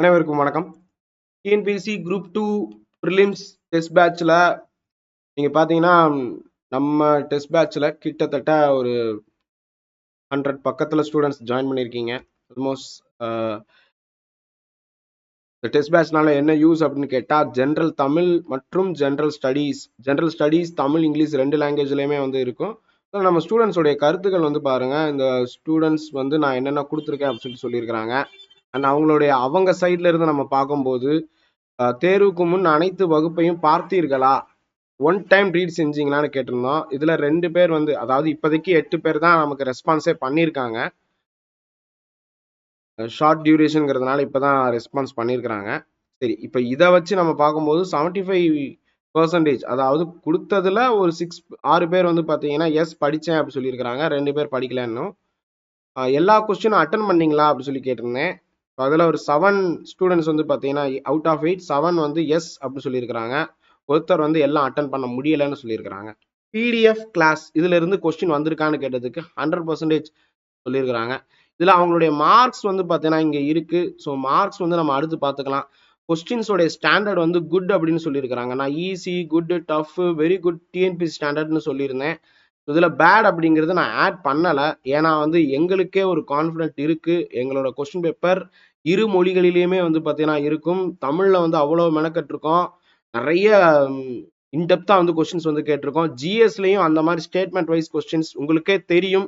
அனைவருக்கும் வணக்கம். TNPSC group two prelims test பேட்ச்சில் நீங்கள் பார்த்தீங்கன்னா நம்ம டெஸ்ட் பேட்ச்சில் கிட்டத்தட்ட ஒரு ஹண்ட்ரட் பக்கத்தில் ஸ்டூடெண்ட்ஸ் ஜாயின் பண்ணியிருக்கீங்க ஆல்மோஸ்ட் இந்த டெஸ்ட் பேட்ச்னால என்ன யூஸ் அப்படின்னு கேட்டால் ஜென்ரல் தமிழ் மற்றும் general studies general studies Tamil English ரெண்டு லாங்குவேஜ்லேயுமே வந்து இருக்கும். ஸோ நம்ம ஸ்டூடெண்ட்ஸோடைய கருத்துக்கள் வந்து பாருங்கள் இந்த ஸ்டூடெண்ட்ஸ் வந்து நான் என்னென்ன கொடுத்துருக்கேன் அப்படின்னு சொல்லிட்டு சொல்லியிருக்கிறாங்க. அண்ட் அவங்களுடைய அவங்க சைட்ல இருந்து நம்ம பார்க்கும்போது தேர்வுக்கு முன் அனைத்து வகுப்பையும் பார்த்தீர்களா? ஒன் டைம் ரீட் செஞ்சீங்களான்னு கேட்டிருந்தோம். இதுல ரெண்டு பேர் வந்து அதாவது இப்போதைக்கு எட்டு பேர் தான் நமக்கு ரெஸ்பான்ஸே பண்ணியிருக்காங்க. ஷார்ட் டியூரேஷனுங்கிறதுனால இப்போதான் ரெஸ்பான்ஸ் பண்ணியிருக்கிறாங்க. சரி இப்போ இதை வச்சு நம்ம பார்க்கும்போது செவன்டி ஃபைவ் பர்சன்டேஜ் அதாவது கொடுத்ததுல ஒரு சிக்ஸ் ஆறு பேர் வந்து பார்த்தீங்கன்னா எஸ் படித்தேன் அப்படி சொல்லியிருக்கிறாங்க. ரெண்டு பேர் படிக்கல இன்னும் எல்லா கொஸ்டினும் அட்டன் பண்ணீங்களா? அப்படி சொல்லி கேட்டிருந்தேன். அதில் ஒரு செவன் ஸ்டூடெண்ட்ஸ் வந்து பார்த்தீங்கன்னா அவுட் ஆஃப் எயிட் செவன் வந்து எஸ் அப்படின்னு சொல்லியிருக்கிறாங்க. ஒருத்தர் வந்து எல்லாம் அட்டன் பண்ண முடியலைன்னு சொல்லியிருக்கிறாங்க. பிடிஎஃப் கிளாஸ் இதிலிருந்து கொஸ்டின் வந்திருக்கான்னு கேட்டதுக்கு ஹண்ட்ரட் பர்சன்டேஜ் சொல்லியிருக்கிறாங்க. இதில் அவங்களுடைய மார்க்ஸ் வந்து பார்த்தீங்கன்னா இங்கே இருக்குது ஸோ மார்க்ஸ் வந்து நம்ம அடுத்து பார்த்துக்கலாம் கொஸ்டின்ஸோடைய ஸ்டாண்டர்ட் வந்து குட் அப்படின்னு சொல்லியிருக்கிறாங்க. நான் easy good tough very good TNP ஸ்டாண்டர்ட்னு சொல்லியிருந்தேன். இதில் பேட் அப்படிங்கிறது நான் ஆட் பண்ணலை. ஏன்னா வந்து எங்களுக்கே ஒரு கான்ஃபிடென்ட் இருக்குது எங்களோட கொஸ்டின் பேப்பர் இரு மொழிகளிலேயுமே வந்து பார்த்தீங்கன்னா இருக்கும். தமிழில் வந்து அவ்வளோ மெனக்கட்டிருக்கோம் நிறைய இன்டெப்த்தாக வந்து கொஸ்டின்ஸ் வந்து கேட்டிருக்கோம். ஜிஎஸ்லையும் அந்த மாதிரி ஸ்டேட்மெண்ட் வைஸ் கொஸ்டின்ஸ் உங்களுக்கே தெரியும்.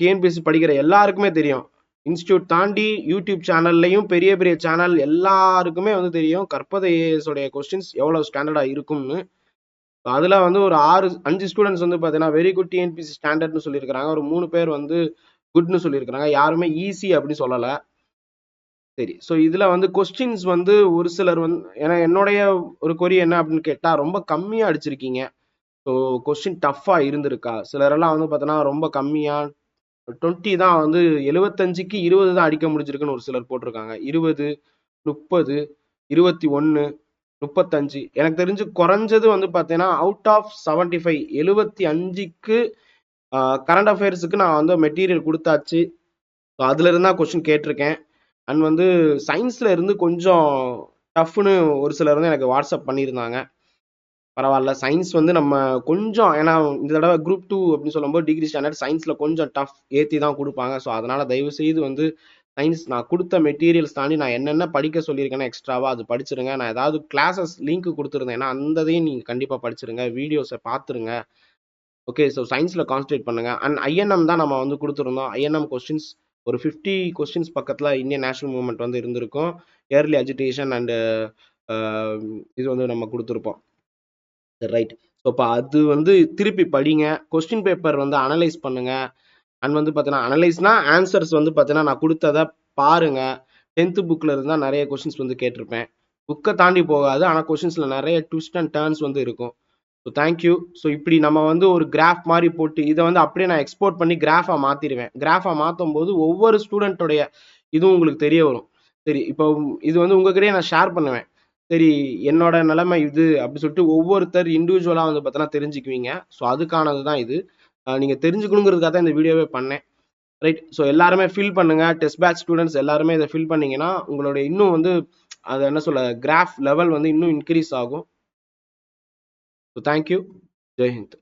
டிஎன்பிஎஸ்சி படிக்கிற எல்லாருக்குமே தெரியும். இன்ஸ்டியூட் தாண்டி யூடியூப் சேனல்லையும் பெரிய பெரிய சேனல் எல்லாருக்குமே வந்து தெரியும். கற்பதை ஏஎஸோடைய கொஸ்டின்ஸ் எவ்வளோ ஸ்டாண்டர்டாக இருக்கும்னு. அதில் வந்து ஒரு ஆறு அஞ்சு ஸ்டூடெண்ட்ஸ் வந்து பார்த்தீங்கன்னா வெரி குட் டிஎன்பிசி ஸ்டாண்டர்ட்னு சொல்லியிருக்கிறாங்க. ஒரு மூணு பேர் வந்து குட்னு சொல்லியிருக்கிறாங்க. யாருமே ஈஸி அப்படின்னு சொல்லலை. சரி. ஸோ இதில் வந்து கொஸ்டின்ஸ் வந்து ஒரு சிலர் வந்து ஏன்னா என்னுடைய ஒரு கொரி என்ன அப்படின்னு கேட்டால் ரொம்ப கம்மியாக அடிச்சிருக்கீங்க. ஸோ கொஸ்டின் டஃப்பாக இருந்திருக்கா? சிலரெல்லாம் வந்து பார்த்தோன்னா ரொம்ப கம்மியாக டுவெண்ட்டி தான் வந்து எழுபத்தஞ்சுக்கு இருபது தான் அடிக்க முடிஞ்சிருக்குன்னு ஒரு சிலர் போட்டிருக்காங்க. இருபது முப்பது இருபத்தி ஒன்று முப்பத்தஞ்சு. எனக்கு தெரிஞ்சு குறைஞ்சது வந்து பார்த்தீங்கன்னா அவுட் ஆஃப் செவன்டி ஃபைவ் எழுபத்தி அஞ்சுக்கு கரண்ட் அஃபேர்ஸுக்கு நான் வந்து மெட்டீரியல் கொடுத்தாச்சு. ஸோ அதுல இருந்தா கொஸ்டின் கேட்டிருக்கேன். அண்ட் வந்து சயின்ஸில் இருந்து கொஞ்சம் டஃப்னு ஒரு சிலர் வந்து எனக்கு வாட்ஸ்அப் பண்ணியிருந்தாங்க. பரவாயில்ல சயின்ஸ் வந்து நம்ம கொஞ்சம் ஏன்னா இந்த தடவை குரூப் டூ அப்படின்னு சொல்லும்போது டிகிரி ஸ்டாண்டர்ட் சயின்ஸில் கொஞ்சம் டஃப் ஏற்றி தான் கொடுப்பாங்க. ஸோ அதனால் தயவு செய்து வந்து சயின்ஸ் நான் கொடுத்த மெட்டீரியல்ஸ் தாண்டி நான் என்னென்ன படிக்க சொல்லியிருக்கேன்னா எக்ஸ்ட்ராவாக அது படிச்சிருங்க. நான் ஏதாவது கிளாஸஸ் லிங்க் கொடுத்துருந்தேன்னா ஏன்னா அந்ததையும் நீங்கள் கண்டிப்பாக படிச்சிருங்க. வீடியோஸை பார்த்துருங்க ஓகே ஸோ சயின்ஸில் கான்சன்ட்ரேட் பண்ணுங்கள் அண்ட் ஐஎன்எம் தான் நம்ம வந்து கொடுத்துருந்தோம். ஐஎன்எம் கொஸ்டின்ஸ் ஒரு ஃபிஃப்டி கொஸ்டின்ஸ் பக்கத்தில் இந்தியன் நேஷனல் மூவ்மெண்ட் வந்து இருந்திருக்கும். ஏர்லி அஜிடேஷன் அண்டு இது வந்து நம்ம கொடுத்துருப்போம். ரைட் ஸோ இப்போ அது வந்து திருப்பி படிங்க. கொஸ்டின் பேப்பர் வந்து அனலைஸ் பண்ணுங்க. அண்ட் வந்து பார்த்தீங்கன்னா அனலைஸ்னா ஆன்சர்ஸ் வந்து பார்த்தீங்கன்னா நான் கொடுத்ததை பாருங்க. டென்த்து புக்கில் இருந்தால் நிறைய கொஸ்டின்ஸ் வந்து கேட்டிருப்பேன். புக்கை தாண்டி போகாது. ஆனால் கொஸ்டின்ஸில் நிறைய ட்விஸ்ட் அண்ட் டேர்ன்ஸ் வந்து இருக்கும். ஸோ தேங்க்யூ ஸோ இப்படி நம்ம வந்து ஒரு கிராஃப் மாதிரி போட்டு இதை வந்து அப்படியே நான் எக்ஸ்போர்ட் பண்ணி கிராஃபாக மாற்றிடுவேன் கிராஃபாக மாற்றும் போது ஒவ்வொரு ஸ்டூடெண்ட்டோடைய இதுவும் உங்களுக்கு தெரிய வரும். சரி இப்போ இது வந்து உங்ககிட்டயே நான் ஷேர் பண்ணுவேன். சரி என்னோட நிலைமை இது அப்படி சொல்லிட்டு ஒவ்வொருத்தர் இண்டிவிஜுவலாக வந்து பார்த்தோன்னா தெரிஞ்சுக்குவீங்க. ஸோ அதுக்கானது தான் இது. நீங்கள் தெரிஞ்சுக்கணுங்கிறதுக்காக தான் இந்த வீடியோவே பண்ணேன். ரைட் ஸோ எல்லாருமே ஃபில் பண்ணுங்கள் டெஸ்ட் பேட்ச் ஸ்டூடெண்ட்ஸ் எல்லாருமே இதை ஃபில் பண்ணிங்கன்னா உங்களுடைய இன்னும் வந்து அதை என்ன சொல்ல கிராஃப் லெவல் வந்து இன்னும் இன்க்ரீஸ் ஆகும். So thank you Jai Hind